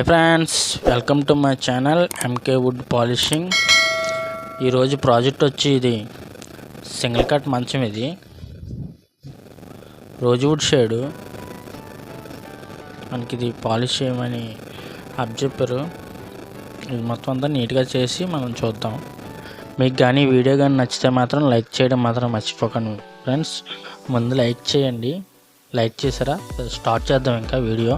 Hi friends welcome to my channel MK wood polishing ఈరోజు project వచ్చి ఇది single cut మంచం ఇది. రోజువుడ్ షేడు మనకి ఇది పాలిష్ చేయమని అప్ చెప్పారు. ఇది మొత్తం అంతా నీట్గా చేసి మనం చూద్దాం. మీకు కానీ వీడియో కానీ నచ్చితే మాత్రం లైక్ చేయడం మాత్రం మర్చిపోకండి ఫ్రెండ్స్ ముందు లైక్ చేయండి. లైక్ చేసారా స్టార్ట్ చేద్దాం ఇంకా వీడియో.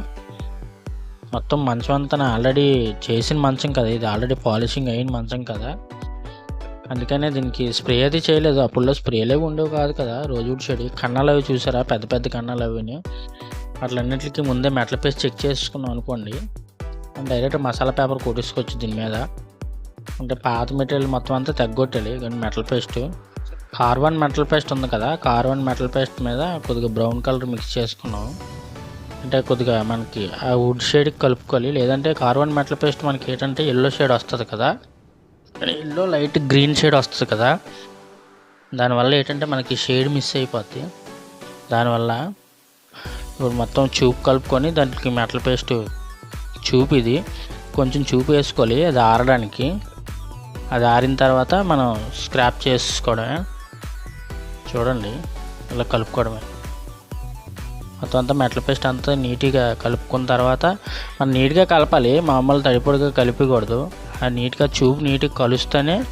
మొత్తం మంచం అంతా ఆల్రెడీ చేసిన మంచం కదా ఇది ఆల్రెడీ పాలిషింగ్ అయిన మంచం కదా. అందుకనే దీనికి స్ప్రే అది చేయలేదు. అప్పుడులో స్ప్రేలే ఉండేవి కాదు కదా రోజు చెడి. కన్నాలు అవి చూసారా? పెద్ద పెద్ద కన్నాలు అవిని అట్లన్నిటికీ ముందే మెటల్ పేస్ట్ చెక్ చేసుకున్నాం అనుకోండి. డైరెక్ట్ మసాలా పేపర్ కొట్టేసుకోవచ్చు దీని మీద. అంటే పాత మెటీరియల్ మొత్తం అంతా తగ్గొట్టాలి కానీ metal paste carbon metal paste ఉంది కదా కార్బన్ మెటల్ పేస్ట్ మీద కొద్దిగా బ్రౌన్ కలర్ మిక్స్ చేసుకున్నాం. అంటే కొద్దిగా మనకి ఆ వుడ్ షేడ్కి కలుపుకోవాలి. లేదంటే కార్బన్ మెటల్ పేస్ట్ మనకి ఏంటంటే ఎల్లో షేడ్ వస్తుంది కదా. ఎల్లో లైట్ గ్రీన్ షేడ్ వస్తుంది కదా. దానివల్ల ఏంటంటే మనకి షేడ్ మిస్ అయిపోద్ది. దానివల్ల ఇప్పుడు మొత్తం చూపు కలుపుకొని దానికి మెటల్ పేస్ట్ చూపు ఇది. కొంచెం చూపు వేసుకోవాలి. అది ఆరడానికి. అది ఆరిన తర్వాత మనం స్క్రాప్ చేసుకోవడమే. చూడండి. ఇలా కలుపుకోవడమే. మొత్తం అంతా మెటల్ పేస్ట్ అంతా నీట్గా కలుపుకున్న తర్వాత మనం నీట్గా కలపాలి మామూలు తడిపొడిగా కలిపకూడదు. ఆ నీట్గా చూపు నీట్గా కలుస్తేనే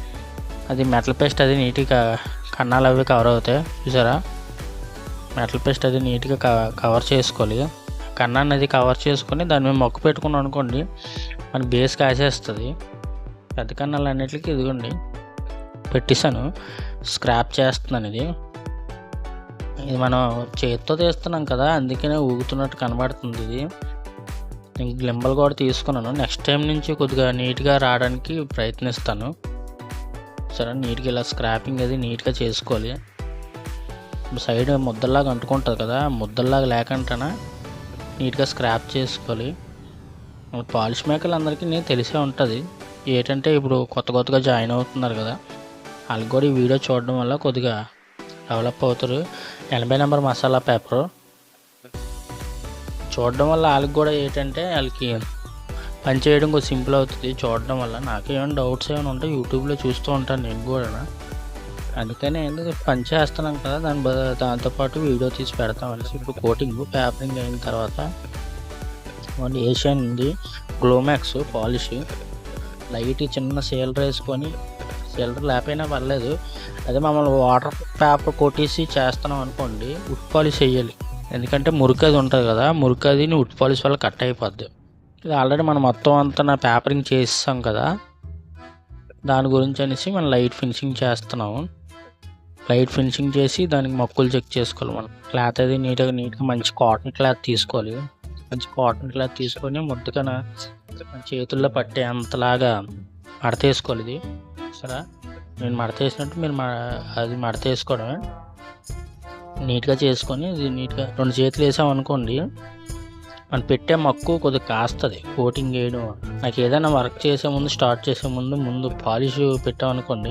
అది మెటల్ పేస్ట్ అది నీట్గా కన్నాలు అవి కవర్ అవుతాయి. చూసారా? మెటల్ పేస్ట్ అది నీట్గా కవర్ చేసుకోవాలి. కన్నాన్ని అది కవర్ చేసుకొని దాని మీద మొక్క పెట్టుకున్నాం అనుకోండి మన బేస్ కాసేస్తుంది. పెద్ద కన్నాలు అన్నిటికీ ఇదిగోండి పెట్టేశాను. స్క్రాప్ చేస్తున్నాను ఇది. ఇది మనం చేతితో తీస్తున్నాం కదా అందుకనే ఊగుతున్నట్టు కనబడుతుంది ఇది. నేను గ్లింబల్ కూడా తీసుకున్నాను. నెక్స్ట్ టైం నుంచి కొద్దిగా నీట్గా రావడానికి ప్రయత్నిస్తాను. సరే నీట్గా ఇలా స్క్రాపింగ్ అది నీట్గా చేసుకోవాలి. సైడ్ ముద్దల్లాగా అంటుకుంటుంది కదా ముద్దల్లాగా లేకుండా నీట్గా స్క్రాప్ చేసుకోవాలి. పాలిష్ మేకర్లు అందరికీ నేను తెలిసే ఉంటుంది. ఏంటంటే ఇప్పుడు కొత్త కొత్తగా జాయిన్ అవుతున్నారు కదా వాళ్ళకి కూడా ఈ వీడియో చూడడం వల్ల కొద్దిగా డెవలప్ అవుతారు ఎనభై నెంబర్ మసాలా పేపర్. చూడడం వల్ల వాళ్ళకి కూడా ఏంటంటే వాళ్ళకి పని చేయడం కొంచెం సింపుల్ అవుతుంది. చూడడం వల్ల నాకేమైనా డౌట్స్ ఏమైనా ఉంటే యూట్యూబ్లో చూస్తూ ఉంటాను నేను కూడా అందుకనే పని చేస్తున్నాం కదా దాని దాంతోపాటు వీడియో తీసి పెడతాం అనేసి. ఇప్పుడు కోటింగ్ పేపరింగ్ అయిన తర్వాత ఓన్లీ ఏషియన్ ఉంది. గ్లోమాక్స్ పాలిష్ లైట్ చిన్న సీల్ వేసుకొని సీలర్ లేకపోయినా పర్లేదు. అదే మమ్మల్ని వాటర్ పేపర్ కొట్టేసి చేస్తున్నాం అనుకోండి ఉడ్ పాలిష్ వేయాలి ఎందుకంటే మురికి అది ఉంటుంది కదా మురికి అది ఉడ్ పాలిష్ వల్ల కట్ అయిపోద్ది. ఇది ఆల్రెడీ మనం మొత్తం అంతా నా పేపరింగ్ చేస్తాం కదా. దాని గురించి అనేసి మనం లైట్ ఫినిషింగ్ చేస్తున్నాము. లైట్ ఫినిషింగ్ చేసి దానికి మొక్కులు చెక్ చేసుకోవాలి మనం. క్లాత్ అది నీట్గా నీట్గా మంచి కాటన్ క్లాత్ తీసుకోవాలి. మంచి కాటన్ క్లాత్ తీసుకొని ముద్దకన చేతుల్లో పట్టే అంతలాగా మడతేసుకోవాలి ఇది. సరే నేను మడత వేసినట్టు మీరు అది మడత వేసుకోవడమే. నీట్గా చేసుకొని ఇది నీట్గా రెండు చేతులు వేసామనుకోండి మనం పెట్టే మక్కు కొద్దిగా కాస్తుంది కోటింగ్ వేయడం. నాకు ఏదైనా వర్క్ చేసే ముందు స్టార్ట్ చేసే ముందు ముందు పాలిష్ పెట్టామనుకోండి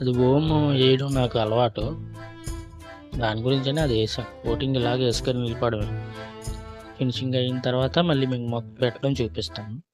అది ఓమ్ వేయడం నాకు అలవాటు. దాని గురించనే అది వేసాం. కోటింగ్ ఇలాగ వేసుకొని నిలబడమే. ఫినిషింగ్ అయిన తర్వాత మళ్ళీ మీకు మొక్క పెట్టడం చూపిస్తాను.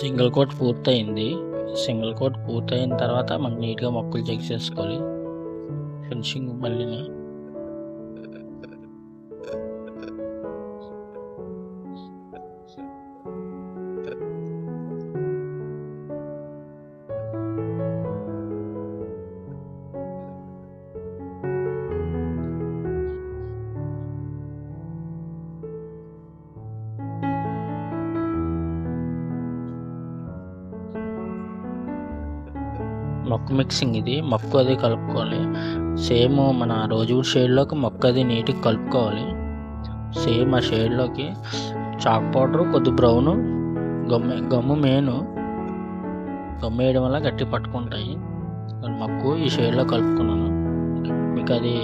సింగిల్ కోట్ పూర్తయింది. సింగిల్ కోట్ పూర్తయిన తర్వాత మనం నీట్గా మొక్కలు చెక్ చేసుకోవాలి. ఫినిషింగ్ మళ్ళీ మొక్క మిక్సింగ్ ఇది. మొక్క అది కలుపుకోవాలి. సేమ్ మన రోజు షేడ్లోకి మొక్క అది నీట్గా కలుపుకోవాలి. సేమ్ ఆ షేడ్లోకి చాక్ పౌడర్ కొద్ది brown gum gum main. Gum వేయడం వల్ల గట్టి పట్టుకుంటాయి. మొక్కు ఈ షేడ్లో కలుపుకున్నాను. మీకు అది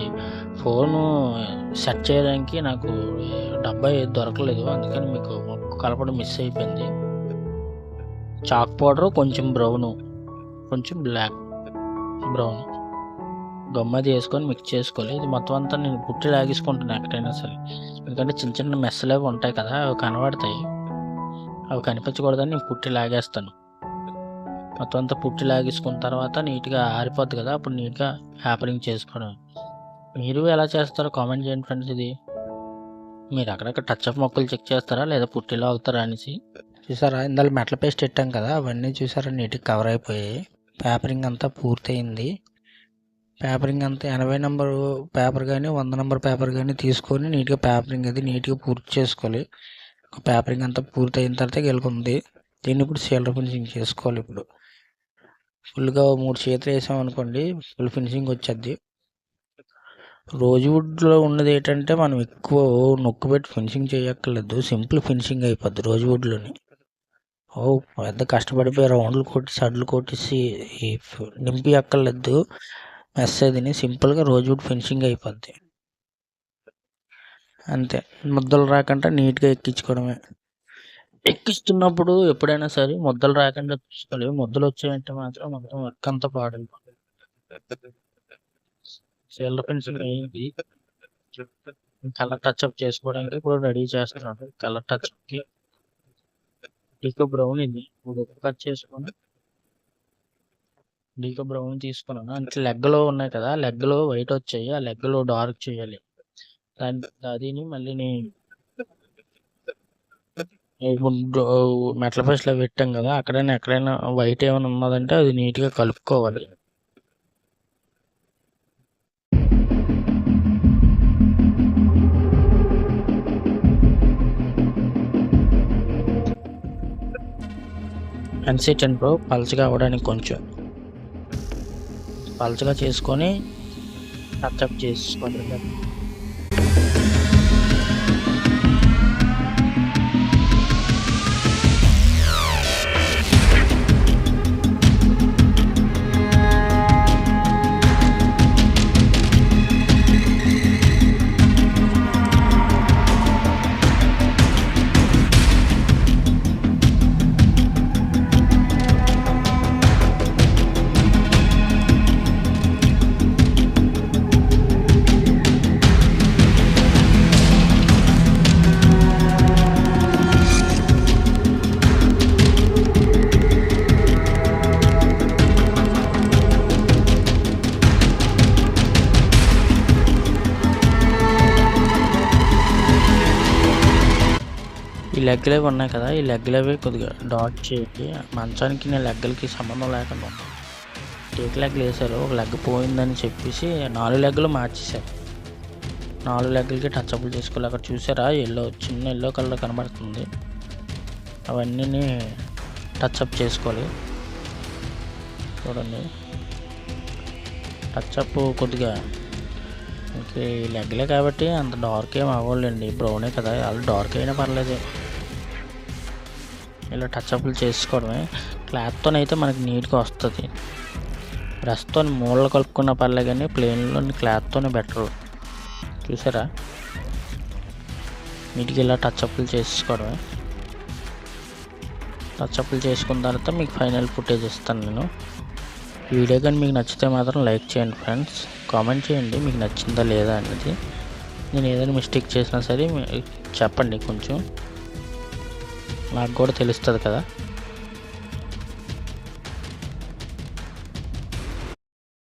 ఫోను సెట్ చేయడానికి నాకు డబ్బా ఏది దొరకలేదు. అందుకని మీకు మొక్కు కలపడం మిస్ అయిపోయింది. చాక్ పౌడర్ కొంచెం బ్రౌను. కొంచెం బ్లాక్ బ్రౌన్ గమ్మది వేసుకొని మిక్స్ చేసుకోవాలి. ఇది మొత్తం అంతా నేను పుట్టి లాగేసుకుంటాను ఎక్కడైనా సరే. ఎందుకంటే చిన్న చిన్న మెస్సలు అవి ఉంటాయి కదా అవి కనబడతాయి. అవి కనిపించకూడదని నేను పుట్టి లాగేస్తాను. మొత్తం అంతా పుట్టి లాగేసుకున్న తర్వాత నీట్గా ఆరిపోద్ది కదా అప్పుడు నీట్గా హ్యాపరింగ్ చేసుకోవడం. మీరు ఎలా చేస్తారో కామెంట్ చేయండి ఫ్రెండ్స్ ఇది. మీరు అక్కడక్కడ టచ్ అప్ మొక్కలు చెక్ చేస్తారా లేదా పుట్టిలో అవుతారా అనేసి. చూసారా ఇందాక మెట్ల పేస్ట్ పెట్టాం కదా అవన్నీ చూసారా నీట్గా కవర్ అయిపోయాయి. పేపరింగ్ అంతా పూర్తయింది. పేపరింగ్ అంతా ఎనభై నెంబర్ పేపర్ కానీ వంద నెంబర్ పేపర్ కానీ తీసుకొని నీట్గా పేపరింగ్ అది నీట్గా పూర్తి చేసుకోవాలి. పేపరింగ్ అంతా పూర్తి అయిన తర్వాత గెలుకుంది దీన్ని ఇప్పుడు సీలర్ ఫినిషింగ్ చేసుకోవాలి ఇప్పుడు. ఫుల్గా మూడు చేతులు వేసాం అనుకోండి ఫుల్ ఫినిషింగ్ వచ్చేది రోజువుడ్లో ఉన్నది ఏంటంటే మనం ఎక్కువ నొక్కు పెట్టి ఫినిషింగ్ చేయక్కర్లేదు. సింపుల్ ఫినిషింగ్ అయిపోద్ది రోజువుడ్లోని. ఓ పెద్ద కష్టపడిపోయి రౌండ్లు కొట్టి సడ్లు కొట్టేసి ఈ నింపి అక్కర్లేదు మెస్ మెస్సేదిని సింపుల్గా రోజు ఫినిషింగ్ అయిపోద్ది. అంతే. ముద్దలు రాకుండా నీట్గా ఎక్కించుకోవడమే. ఎక్కిస్తున్నప్పుడు ఎప్పుడైనా సరే ముద్దలు రాకుండా చూసుకోవాలి ముద్దలు వచ్చాయంటే మాత్రం మొత్తం వర్క్ అంతా పాడైపోతుంది. Silver pencil colour touch up చేసుకోవడానికి కూడా రెడీ చేస్తున్నాడు. Colour touch up Deco brown ఇది కట్ చేసుకొని డీకో బ్రౌన్ తీసుకున్నాను. అంటే లెగ్లో ఉన్నాయి కదా లెగ్లో వైట్ వచ్చాయి ఆ లెగ్లో డార్క్ చేయాలి. దాని అదిని మళ్ళీ మెట్ల ఫస్ట్ పెట్టాం కదా అక్కడైనా ఎక్కడైనా వైట్ ఏమైనా ఉన్నదంటే అది నీట్గా కలుపుకోవాలి. ఎన్సీ టెన్ ప్రో పల్చగా అవ్వడానికి కొంచెం. పల్చగా చేసుకొని టచ్అప్ చేసుకోండి ఈ లెగ్గులు అవి ఉన్నాయి కదా ఈ లెగ్గులు అవి కొద్దిగా డాట్ చేసి మంచానికి నేను లెగ్గలకి సంబంధం లేకుండా టేక్ లెగ్గులు వేసారు ఒక లెగ్ పోయిందని చెప్పేసి నాలుగు లెగ్గులు మార్చేశారు. నాలుగు లెగ్గులకి టచ్ అప్లు చేసుకోవాలి. అక్కడ చూసారా? ఎల్లో చిన్న ఎల్లో కలర్ కనబడుతుంది. అవన్నీ టచ్ అప్ చేసుకోవాలి. చూడండి. టచ్అప్ కొద్దిగా ఓకే ఈ లెగ్లే కాబట్టి అంత డార్క్ ఏం అవ్వలేండి బ్రౌనే కదా. అలా డార్క్ అయినా పర్లేదు. ఇలా టచ్అప్లు చేసుకోవడమే. క్లాత్తో అయితే మనకి నీట్గా వస్తుంది. బ్రష్తో మూలలు కలుపుకున్న పర్లే కానీ ప్లేన్లోని క్లాత్తోనే బెటర్ చూసారా? నీట్గా ఇలా టచ్అప్లు చేసుకోవడమే. టచ్అప్లు చేసుకున్న తర్వాత మీకు ఫైనల్ ఫుటేజ్ ఇస్తాను నేను. వీడియో కానీ మీకు నచ్చితే మాత్రం లైక్ చేయండి ఫ్రెండ్స్. కామెంట్ చేయండి మీకు నచ్చిందా లేదా అనేది. నేను ఏదైనా మిస్టేక్ చేసినా సరే చెప్పండి కొంచెం. నాకు కూడా తెలుస్తుంది కదా.